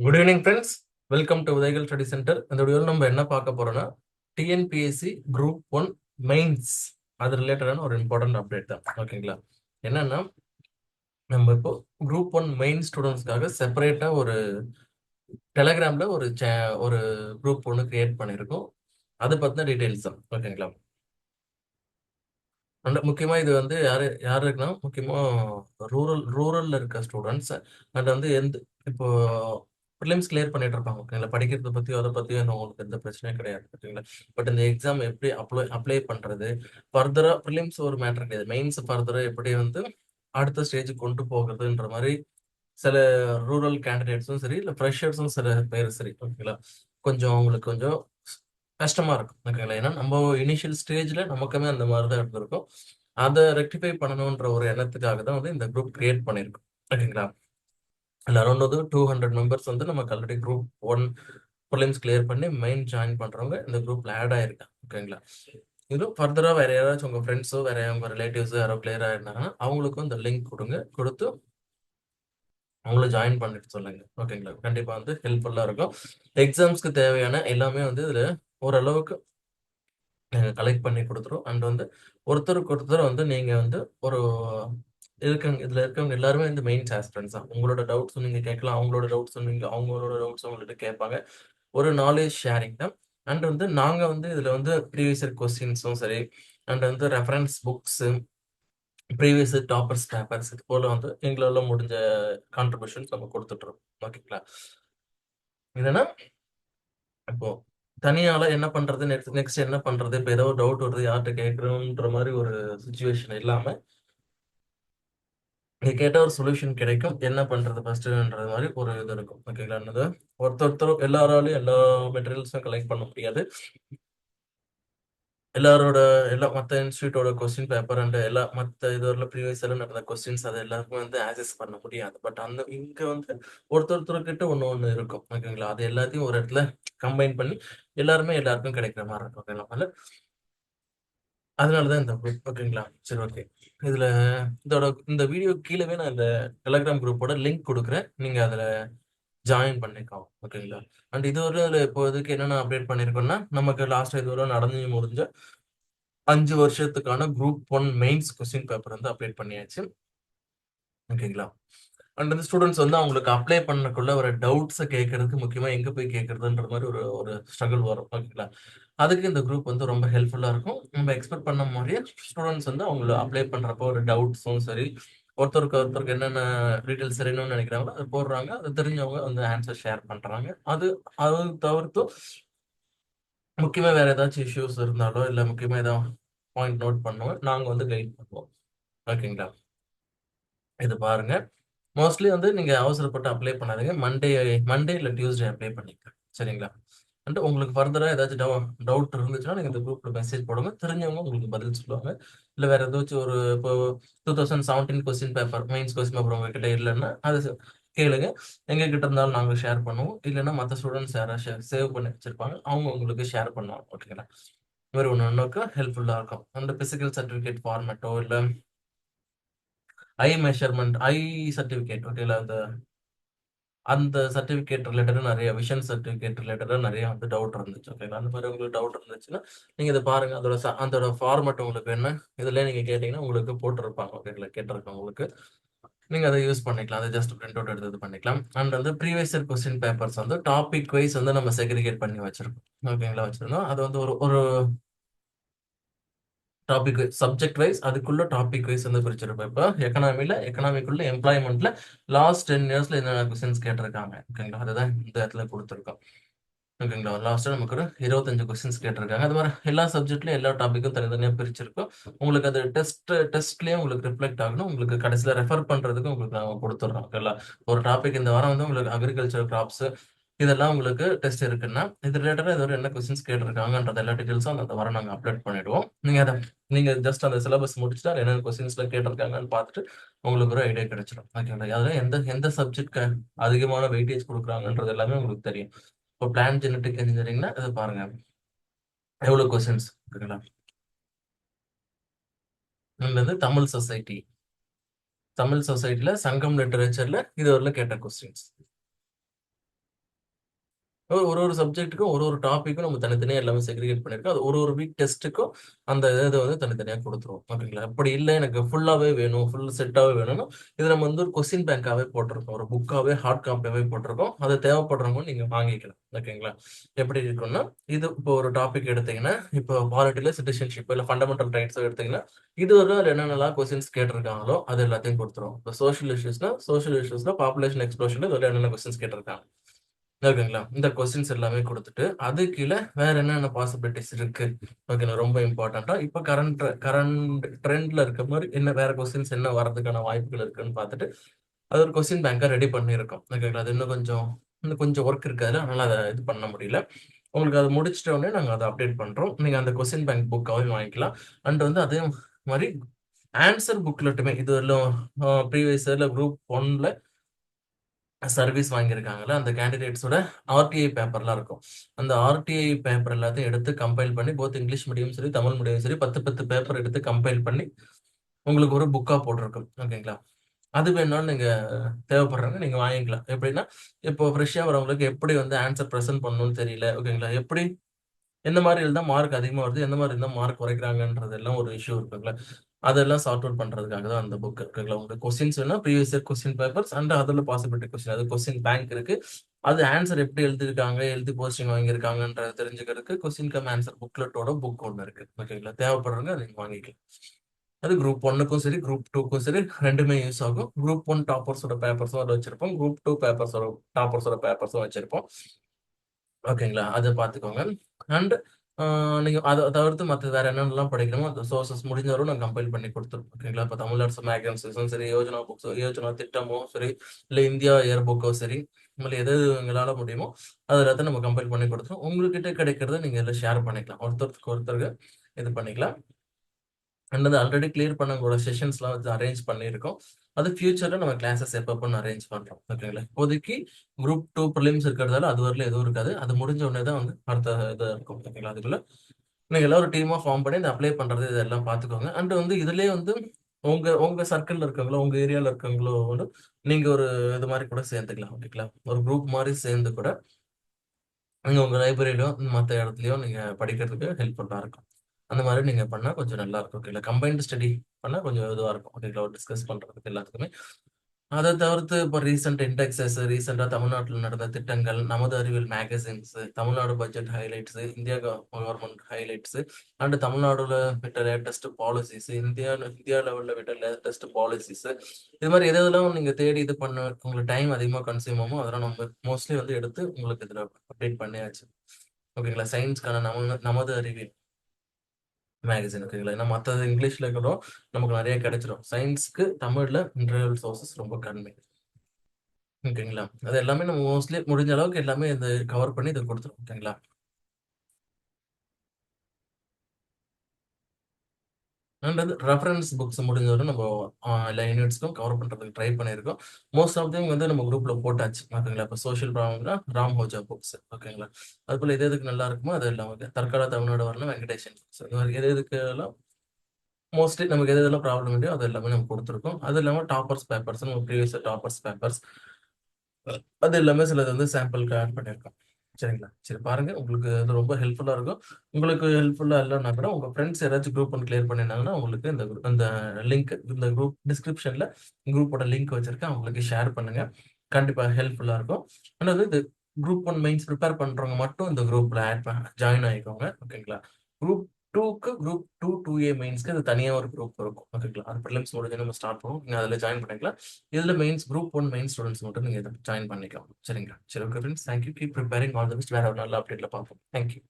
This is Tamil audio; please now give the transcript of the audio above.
Good evening friends welcome to Udayakal study centre இந்த வீடியோவில் நம்ம என்ன பார்க்க போறோம்னா டிஎன்பிஎஸ்சி குரூப் ஒன் மெயின்ஸ் அது ரிலேட்டடான ஒரு இம்பார்ட்டன்ட் அப்டேட் தான். ஓகேங்களா என்னன்னா நம்ம இப்போ குரூப் ஒன் மெயின் ஸ்டூடெண்ட்ஸ்க்காக செப்பரேட்டா ஒரு டெலகிராம்ல ஒரு சே ஒரு குரூப் ஒன்று கிரியேட் பண்ணியிருக்கோம் அதை பத்தின டீடைல்ஸ் தான். ஓகேங்களா அண்ட் முக்கியமாக இது வந்து யார் யாருக்குன்னா முக்கியமாக ரூரல் ரூரல்ல இருக்க ஸ்டூடெண்ட்ஸ் அண்ட் வந்து எந்த இப்போ ப்ரிலிம்ஸ் கிளியர் பண்ணிட்டு இருப்பாங்க. ஓகேங்களா படிக்கிறத பத்தியோ அதை பத்தியோ இன்னும் உங்களுக்கு எந்த பிரச்சனையும் கிடையாது ஓகேங்களா பட் இந்த எக்ஸாம் எப்படி அப்ளை அப்ளை பண்றது ஃபர்தரா ப்ரிலிம்ஸ் ஒரு மேட்டர் கிடையாது. மெயின்ஸ் ஃபர்தரா எப்படி வந்து அடுத்த ஸ்டேஜுக்கு கொண்டு போகிறதுன்ற மாதிரி சில ரூரல் கேண்டிடேட்ஸும் சரி இல்லை ஃப்ரெஷர்ஸும் சில பேர் சரி ஓகேங்களா? கொஞ்சம் அவங்களுக்கு கொஞ்சம் கஷ்டமா இருக்கும் ஓகேங்களா ஏன்னா நம்ம இனிஷியல் ஸ்டேஜ்ல நமக்குமே அந்த மாதிரி தான் இருந்திருக்கும். அதை ரெக்டிஃபை பண்ணணுன்ற ஒரு எண்ணத்துக்காக தான் வந்து இந்த குரூப் கிரியேட் பண்ணியிருக்கோம் ஓகேங்களா? இல்லை அரௌண்ட் வந்து டூ ஹண்ட்ரட் மெம்பர்ஸ் வந்து நமக்கு already group one prelims clear பண்ணி மெயின் ஜாயின் பண்றவங்க இந்த குரூப்ல ஆட் ஆயிருக்காங்க ஓகேங்களா இன்னும் ஃபர்தராக வேற யாராச்சும் உங்கள் ஃப்ரெண்ட்ஸோ வேற உங்கள் ரிலேட்டிவ்ஸோ யாரோ கிளியர் ஆயிருந்தாங்கன்னா அவங்களுக்கும் இந்த லிங்க் கொடுங்க. கொடுத்து அவங்கள ஜாயின் பண்ணிட்டு சொல்லுங்க ஓகேங்களா கண்டிப்பாக வந்து ஹெல்ப்ஃபுல்லாக இருக்கும். எக்ஸாம்ஸ்க்கு தேவையான எல்லாமே வந்து இதில் ஓரளவுக்கு கலெக்ட் பண்ணி கொடுத்துரும் அண்ட் வந்து ஒருத்தருக்கு ஒருத்தர் வந்து நீங்கள் வந்து ஒரு இருக்கங்க இதுல இருக்கவங்க எல்லாருமே வந்து மெயின் சாஸ்டன்ஸ் தான். உங்களோட டவுட்ஸ் நீங்க கேட்கலாம் அவங்களோட டவுட்ஸ் நீங்க அவங்களோட டவுட்ஸ் உங்கள்கிட்ட கேட்பாங்க. ஒரு நாலேஜ் ஷேரிங் தான். அண்ட் வந்து நாங்க வந்து இதுல வந்து ப்ரீவியஸ் கொஸ்டின்ஸும் சரி அண்ட் வந்து reference books previous toppers papers இது போல வந்து எங்களால முடிஞ்ச கான்ட்ரிபியூஷன்ஸ் நம்ம கொடுத்துட்ருக்கோம் ஓகேங்களா என்னன்னா இப்போ தனியால என்ன பண்றது நெக்ஸ்ட் நெக்ஸ்ட் என்ன பண்றது இப்போ ஏதோ டவுட் வருது யார்கிட்ட கேட்கணுன்ற மாதிரி ஒரு சுச்சுவேஷன் இல்லாம நீங்க கேட்ட ஒரு சொல்யூஷன் கிடைக்கும். என்ன பண்றது ஃபர்ஸ்ட்ன்றது மாதிரி ஒரு இது இருக்கும். ஓகேங்களா என்னது? ஒருத்தர் ஒருத்தர் எல்லாராலையும் எல்லா மெட்டீரியல்ஸும் கலெக்ட் பண்ண முடியாது. எல்லாரோட எல்லா மற்ற இன்ஸ்டியூட்டோட கொஸ்டின் பேப்பர் அண்ட் எல்லா மற்ற இதுவரில் ப்ரீவியஸ் எல்லாம் நடந்த கொஸ்டின்ஸ் அது எல்லாருக்கும் வந்து ஆக்சஸ் பண்ண முடியாது. பட் அந்த இங்க வந்து ஒருத்தர் ஒருத்தர்கிட்ட ஒன்று ஒன்று இருக்கும் ஓகேங்களா அது எல்லாத்தையும் ஒரு இடத்துல கம்பைன் பண்ணி எல்லாருமே எல்லாருக்கும் கிடைக்கிற மாதிரி இருக்கும். ஓகேங்களா அதனால தான் இந்த ஓகேங்களா சரி ஓகே இதுல இதோட இந்த வீடியோ கீழவே நான் இந்த டெலகிராம் குரூப்போட லிங்க் கொடுக்குறேன். நீங்க அதுல ஜாயின் பண்ணிக்கலாம் ஓகேங்களா அண்ட் இது ஒரு இதுல இப்போதைக்கு என்னென்ன அப்டேட் பண்ணியிருக்கோம்னா நமக்கு லாஸ்ட் இது வரை நடந்து முடிஞ்ச அஞ்சு வருஷத்துக்கான group one mains question paper வந்து அப்டேட் பண்ணியாச்சு. ஓகேங்களா அண்ட் வந்து ஸ்டூடெண்ட்ஸ் வந்து அவங்களுக்கு அப்ளை பண்ணக்குள்ள ஒரு டவுட்ஸை கேட்கறதுக்கு முக்கியமா எங்கே போய் கேட்கறதுன்ற மாதிரி ஒரு ஒரு ஸ்ட்ரகிள் வரும் ஓகேங்களா அதுக்கு இந்த குரூப் வந்து ரொம்ப ஹெல்ப்ஃபுல்லாக இருக்கும். நம்ம எக்ஸ்பெக்ட் பண்ண மாதிரியே ஸ்டூடெண்ட்ஸ் வந்து அவங்கள அப்ளை பண்ணுறப்போ ஒரு டவுட்ஸும் சரி ஒருத்தருக்கு ஒருத்தருக்கு என்னென்ன டீட்டெயில்ஸ் தெரியணும்னு நினைக்கிறாங்களோ அது போடுறாங்க. அது தெரிஞ்சவங்க வந்து ஆன்சர் ஷேர் பண்ணுறாங்க அது அது தவிர்த்து முக்கியமாக வேறு ஏதாச்சும் இஷ்யூஸ் இருந்தாலோ இல்லை முக்கியமாக ஏதாவது பாயிண்ட் நோட் பண்ணுவோம் நாங்கள் வந்து கைட் பண்ணுவோம். ஓகேங்களா இது பாருங்க. மோஸ்ட்லி வந்து நீங்கள் அவசரப்பட்டு அப்ளை பண்ணாதீங்க. மண்டே மண்டே இல்லை டியூஸ்டே அப்ளை பண்ணிக்கலாம் சரிங்களா? அண்ட் உங்களுக்கு ஃபர்தராக ஏதாச்சும் டவுட் இருந்துச்சுன்னா நீங்கள் இந்த குரூப்பில் மெசேஜ் போடுங்க. தெரிஞ்சவங்க உங்களுக்கு பதில் சொல்லுவாங்க. இல்லை வேற ஏதாச்சும் ஒரு இப்போ two thousand seventeen question paper mains question paper உங்ககிட்ட இல்லைன்னா அது கேளுங்க. எங்க கிட்ட இருந்தாலும் நாங்கள் ஷேர் பண்ணுவோம். இல்லைன்னா மற்ற ஸ்டூடெண்ட்ஸ் யாராவது சேவ் பண்ணி வச்சிருப்பாங்க. அவங்க உங்களுக்கு ஷேர் பண்ணுவாங்க. ஓகேங்களா இந்த மாதிரி ஒன்று ஒன்றுக்கு ஹெல்ப்ஃபுல்லாக இருக்கும். அந்த பிசிக்கல் சர்டிஃபிகேட் ஃபார்மேட்டோ இல்லை ஐ மெஷர்மெண்ட் ஐ சர்டிஃபிகேட் ஓகேங்களா அந்த அந்த சர்டிஃபிகேட் ரிலேட்டடாக நிறைய விஷன் சர்டிஃபிகேட் ரிலேட்டடாக நிறைய வந்து டவுட் இருந்துச்சு. ஓகேங்களா அந்த மாதிரி உங்களுக்கு டவுட் இருந்துச்சுன்னா நீங்கள் இதை பாருங்கள் அதோட ச- அதோட ஃபார்மேட் உங்களுக்கு என்ன? இதில் நீங்கள் கேட்டிங்கன்னா உங்களுக்கு போட்டிருப்பாங்க. ஓகேங்களா கேட்டிருக்கோம் உங்களுக்கு. நீங்கள் அதை யூஸ் பண்ணிக்கலாம். அதை ஜஸ்ட் பிரிண்ட் அவுட் எடுத்து இது பண்ணிக்கலாம். அண்ட் வந்து ப்ரீவியஸ் இயர் கொஸ்டின் பேப்பர்ஸ் வந்து டாபிக் வைஸ் வந்து நம்ம செக்ரிகேட் பண்ணி வச்சிருக்கோம். ஓகேங்களா வச்சுருந்தோம். அது வந்து ஒரு ஒரு டாபிக் சப்ஜெக்ட் வைஸ் அதுக்குள்ள டாபிக் வைஸ் வந்து பிரிச்சிருப்பேன் இப்போ எக்கனாமில எக்கனாமிக்குள்ள எம்ப்ளாய்மெண்ட்ல லாஸ்ட் டென் இயர்ஸ்ல என்னென்ன கொஸ்டின்ஸ் கேட்டிருக்காங்க? ஓகேங்களா அதுதான் இந்த இடத்துல கொடுத்துருக்கோம். ஓகேங்களா லாஸ்ட்டாக நமக்கு ஒரு இருபத்தஞ்சு கொஸ்டின்ஸ் கேட்டிருக்காங்க. அது மாதிரி எல்லா சப்ஜெக்ட்லையும் எல்லா டாப்பிக்கும் தனித்தனியாக பிரிச்சிருக்கோம். உங்களுக்கு அது டெஸ்ட் டெஸ்ட்லேயே உங்களுக்கு ரிஃப்ளெக்ட் ஆகணும். உங்களுக்கு கடைசியில் ரெஃபர் பண்ணுறதுக்கு உங்களுக்கு நாங்கள் கொடுத்துட்றோம். ஓகேங்களா ஒரு டாபிக் இந்த வாரம் வந்து உங்களுக்கு அக்ரிகல்ச்சர் கிராப்ஸ் இதெல்லாம் உங்களுக்கு டெஸ்ட் இருக்குன்னா இது ரிலேட்டடாக இதோட என்ன கொஸ்டின்ஸ் கேட்டிருக்காங்கன்றது எல்லா டீட்டெயில்ஸும் அந்த வர நாங்கள் அப்டேட் பண்ணிடுவோம். நீங்கள் அதை நீங்கள் ஜஸ்ட் அந்த சிலபஸ் முடிச்சுட்டு அதில் என்னென்ன கொஸ்டின்ஸ்ல கேட்டிருக்காங்கன்னு பார்த்துட்டு உங்களுக்கு ஒரு ஐடியா கிடைச்சிடும். ஓகேங்களா அதில் எந்த எந்த சப்ஜெக்ட்க்கு அதிகமான வெயிட்டேஜ் கொடுக்குறாங்கன்றது எல்லாமே உங்களுக்கு தெரியும். இப்போ பிளான் ஜெனட்டிக் இன்ஜினியரிங்னா அதை பாருங்க. எவ்வளோ கொஸ்டின்ஸ் இருக்குங்களா? இது தமிழ் சொசைட்டி தமிழ் சொசைட்டில சங்கம் லிட்டரேச்சரில் இது வரல கேட்ட கொஸ்டின்ஸ் ஒரு ஒரு ஒரு சப்ஜெக்ட்டுக்கும் ஒரு ஒரு டாப்பிக்கும் நம்ம தனித்தனியாக எல்லாமே செக்ரிகேட் பண்ணியிருக்கோம். அது ஒரு ஒரு வீக் டெஸ்ட்டுக்கும் அந்த இதை வந்து தனித்தனியாக கொடுத்துருவோம் ஓகேங்களா? அப்படி இல்லை எனக்கு ஃபுல்லாகவே வேணும், ஃபுல் செட்டாகவே வேணும்னா, இது நம்ம வந்து ஒரு கொஸ்டின் பேங்காகவே போட்டிருக்கோம். ஒரு புக்காகவே ஹார்ட் காப்பியாகவே போட்டிருக்கோம். அது தேவைப்படுறவங்க நீங்கள் வாங்கிக்கலாம். ஓகேங்களா? எப்படி இருக்கும்னா, இது இப்போ ஒரு டாபிக் எடுத்தீங்கன்னா, இப்போ பாலிட்டியில் சிட்டிசன்ஷிப் இல்லை ஃபண்டமெண்டல் ரைட்ஸோ எடுத்தீங்கன்னா, இதுவரை அதுல என்னென்னலாம் கொஸ்டின்ஸ் கேட்டிருக்காங்களோ, அது எல்லாத்தையும் கொடுத்துருவோம் இப்போ சோஷியல் இஷ்யூஸ்னா, சோஷியல் இஷ்யூஸ்ல பாப்புலேஷன் எக்ஸ்ப்ளோஷன் இதில் என்னென்ன கொஸ்டின்ஸ் கேட்டிருக்காங்க. ஓகேங்களா? இந்த கொஸ்டின்ஸ் எல்லாமே கொடுத்துட்டு அது கீழே வேற என்னென்ன பாசிபிலிட்டிஸ் இருக்கு. ஓகேங்களா? ரொம்ப இம்பார்ட்டண்டா இப்போ கரண்ட் கரண்ட் ட்ரெண்ட்ல இருக்க மாதிரி என்ன வேற கொஸ்டின்ஸ் என்ன வரதுக்கான வாய்ப்புகள் இருக்குன்னு பார்த்துட்டு, அது ஒரு கொஸ்டின் பேங்கை ரெடி பண்ணியிருக்கோம். ஓகேங்களா? அது இன்னும் கொஞ்சம் இன்னும் கொஞ்சம் ஒர்க் இருக்காது அதனால அதை இது பண்ண முடியல. உங்களுக்கு அதை முடிச்சிட்ட உடனே நாங்கள் அதை அப்டேட் பண்றோம். நீங்க அந்த கொஸ்டின் பேங்க் புக்காவே வாங்கிக்கலாம். அண்ட் வந்து அதே மாதிரி ஆன்சர் புக்லெட்டுமே இது எல்லாம் ப்ரீவியஸ் இயர்ல குரூப் ஒன்ல சர்வீஸ் வாங்கியிருக்காங்கல்ல, அந்த கேண்டிடேட்ஸோட ஆர்டிஐ பேப்பர்லாம் இருக்கும். அந்த ஆர்டிஐ பேப்பர் எல்லாத்தையும் எடுத்து கம்பைல் பண்ணி போத் இங்கிலீஷ் மீடியம் சரி, தமிழ் மீடியம் சரி 10, 10 பேப்பர் எடுத்து கம்பைல் பண்ணி, உங்களுக்கு ஒரு புக்கா போட்டிருக்கும். ஓகேங்களா? அது வேணாலும் நீங்க தேவைப்படுறாங்க நீங்க வாங்கிக்கலாம். எப்படின்னா, இப்போ ஃப்ரெஷ்ஷாக வரவங்களுக்கு எப்படி வந்து ஆன்சர் ப்ரெசென்ட் பண்ணணும்னு தெரியல. ஓகேங்களா? எப்படி எந்த மாதிரி இருந்தால் மார்க் அதிகமா வருது, எந்த மாதிரி இருந்தால் மார்க் குறைக்கிறாங்கன்றது எல்லாம் ஒரு இஷ்யூ இருக்குங்களா அதெல்லாம் சார்ட் அவுட் பண்றதுக்காக தான் அந்த புக் இருக்குங்களா. உங்களுக்கு கொஸ்டின்ஸ் வேணா previous year question papers and அதில் பாசிபிலிட்டி கொஸ்டின். அது கொஸ்டின் பேங்க் இருக்கு. அது ஆன்சர் எப்படி எழுதிருக்காங்க எழுதி போஸ்டிங் வாங்கியிருக்காங்கன்றத தெரிஞ்சுக்கிறதுக்கு கொஸ்டின் கம் ஆன்சர் புக்லெட்டோட புக் ஒன்று இருக்கு. ஓகேங்களா? தேவைப்படுறவங்க அதை வாங்கிக்கலாம். அது குரூப் ஒன்னுக்கும் சரி, குரூப் டூக்கும் சரி ரெண்டுமே யூஸ் ஆகும். குரூப் ஒன் டாப்பர்ஸோட பேப்பர்ஸும் அதை வச்சிருப்போம். குரூப் டூ பேப்பர்ஸோட டாப்பர்ஸோட பேப்பர்ஸும் வச்சிருப்போம். ஓகேங்களா? அத பார்த்துக்கோங்க. அண்ட் நீங்கள் அதை தவிர்த்து மற்ற வேறு என்னென்னலாம் படிக்கணுமோ, அந்த சோர்சஸ் முடிஞ்ச அளவு நான் கம்பைல் பண்ணி கொடுத்துருப்போம் ஓகேங்களா? இப்போ தமிழ் அரசு மேகசின்ஸும் சரி, யோஜனா புக்ஸோ யோஜனா திட்டமோ சரி, இல்லை இந்தியா இயர் புக்கோ சரி, இல்ல எது எங்களால் முடியுமோ, அது எல்லாத்தையும் நம்ம கம்பைல் பண்ணி கொடுத்துரும் உங்ககிட்ட கிடைக்கிறத நீங்கள் இதுல ஷேர் பண்ணிக்கலாம். ஒருத்தருக்கு ஒருத்தருக்கு இது பண்ணிக்கலாம். அண்ட் அது ஆல்ரெடி கிளியர் பண்ணவங்களோட செஷன்ஸ்லாம் வந்து அரேஞ்ச் பண்ணியிருக்கோம். அது ஃபியூச்சரில் நம்ம கிளாஸஸ் எப்பப்பன்னு அரேஞ்ச் பண்ணுறோம் ஓகேங்களா? இப்போதைக்கு குரூப் டூ ப்ரிலிம்ஸ் இருக்கிறதால அது வரல எதுவும் இருக்காது. அது முடிஞ்ச உடனே தான் வந்து அடுத்த இதாக இருக்கும். ஓகேங்களா? அதுக்குள்ள நீங்கள் எல்லாம் ஒரு டீமாக ஃபார்ம் பண்ணி இந்த அப்ளை பண்ணுறது இதெல்லாம் பார்த்துக்கோங்க. அண்ட் வந்து இதுலேயே வந்து உங்க உங்க சர்க்கிளில் இருக்கவங்களோ, உங்க ஏரியாவில் இருக்கவங்களோ வந்து நீங்க ஒரு இது மாதிரி கூட சேர்ந்துக்கலாம். ஓகேங்களா? ஒரு குரூப் மாதிரி சேர்ந்து கூட நீங்கள் உங்கள் லைப்ரரியிலயோ, மற்ற இடத்துலையோ நீங்கள் படிக்கிறதுக்கு ஹெல்ப்ஃபுல்லாக இருக்கும். அந்த மாதிரி நீங்க பண்ணா கொஞ்சம் நல்லா இருக்கும். ஓகேங்களா? கம்பைன்ட் ஸ்டடி பண்ணா கொஞ்சம் இதுவா இருக்கும். ஓகேங்களா? டிஸ்கஸ் பண்றதுக்கு எல்லாத்துக்குமே. அதை தவிர்த்து இப்போ ரீசெண்ட் இண்டெக்ஸஸ் ரீசெண்டாக தமிழ்நாட்டில் நடந்த திட்டங்கள், நமது அறிவியல் magazines, Tamil Nadu budget highlights, India government highlights and தமிழ்நாடுல விட்ட லேட்டஸ்ட் பாலிசிஸ், இந்தியா இந்தியா லெவல்ல விட்ட லேட்டஸ்ட் பாலிசிஸ் இது மாதிரி எது எதெல்லாம் நீங்க தேடி இது பண்ண உங்களுக்கு டைம் அதிகமாக கன்சியூம் ஆகும் அதெல்லாம் நம்ம மோஸ்ட்லி வந்து எடுத்து உங்களுக்கு இதுல அப்டேட் பண்ணியாச்சு. ஓகேங்களா? சயின்ஸ்க்கான நம நமது அறிவியல் மேகசின் ஓகேங்களா? ஏன்னா மத்தது இங்கிலீஷ்ல கூட நமக்கு நிறைய கிடைச்சிடும் சயின்ஸ்க்கு தமிழ்ல இன்டர்னல் சோர்சஸ் ரொம்ப கம்மி. ஓகேங்களா? அது எல்லாமே நம்ம மோஸ்ட்லி முடிஞ்ச அளவுக்கு எல்லாமே இந்த கவர் பண்ணி இதை கொடுத்துரும் ஓகேங்களா? அண்ட் ரெஃபரன்ஸ் புக்ஸ் முடிஞ்சவரை நம்ம எல்லா யூனிட்ஸ்க்கும் கவர் பண்ணுறதுக்கு ட்ரை பண்ணியிருக்கோம். மோஸ்ட் ஆஃப் தெம் வந்து நம்ம குரூப்பில் போட்டாச்சு. ஓகேங்களா? இப்போ சோஷியல் ப்ராப்ளம்னா ராம் ஹோஜா புக்ஸ் ஓகேங்களா? அது போல் எது எதுக்கு நல்லா இருக்குமோ அது எல்லாம் ஓகே. தற்கால தமிழ்நாடு வரணும் வெங்கடேஷன் புக்ஸ் இந்த மாதிரி எது எதுக்கெல்லாம் மோஸ்ட்லி நமக்கு எது எதெல்லாம் ப்ராப்ளம் இல்லையோ அது எல்லாமே நம்ம கொடுத்துருக்கோம் அது இல்லாமல் டாப்பர்ஸ் பேப்பர்ஸ் நம்ம ப்ரீவியஸ் டாப்பர்ஸ் பேப்பர்ஸ் அது எல்லாமே சிலது வந்து சாம்பிளுக்கு ஆட் பண்ணியிருக்கோம். சரிங்களா? சரி பாருங்க. உங்களுக்கு அது ரொம்ப ஹெல்ப்ஃபுல்லா இருக்கும். உங்களுக்கு ஹெல்ப்ஃபுல்லா இல்லைன்னா கூட உங்க ஃப்ரெண்ட்ஸ் யாராச்சும் குரூப் ஒன்று கிளியர் பண்ணியிருந்தாங்கன்னா, உங்களுக்கு இந்த இந்த லிங்க் இந்த குரூப் டிஸ்கிரிப்ஷன்ல குரூப்போட லிங்க் வச்சிருக்கேன். அவங்களுக்கு ஷேர் பண்ணுங்க. கண்டிப்பா ஹெல்ப்ஃபுல்லா இருக்கும். அண்ட் இது குரூப் ஒன் மெயின்ஸ் ப்ரிப்பேர் பண்றவங்க மட்டும் இந்த குரூப்ல ஆட் ஜாயின் ஆயிக்கோங்க. ஓகேங்களா? குரூப் டூக்கு குரூப் 2, 2ஏ மெயின்ஸ்க்கு அது தனியாக ஒரு குரூப் இருக்கும். ஓகேங்களா? அது ப்ரிலிம்ஸ் முடிஞ்சு நம்ம ஸ்டார்ட் பண்ணுவோம். நீங்கள் அதில் ஜாயின் பண்ணிக்கலாம். இதுல mains group one main students மட்டும் நீங்க ஜாயின் பண்ணிக்கலாம். சரிங்களா? சரி okay friends thank you. Keep preparing all the best. வேற ஒரு நல்ல அப்டேட்ல பார்ப்போம். Thank you.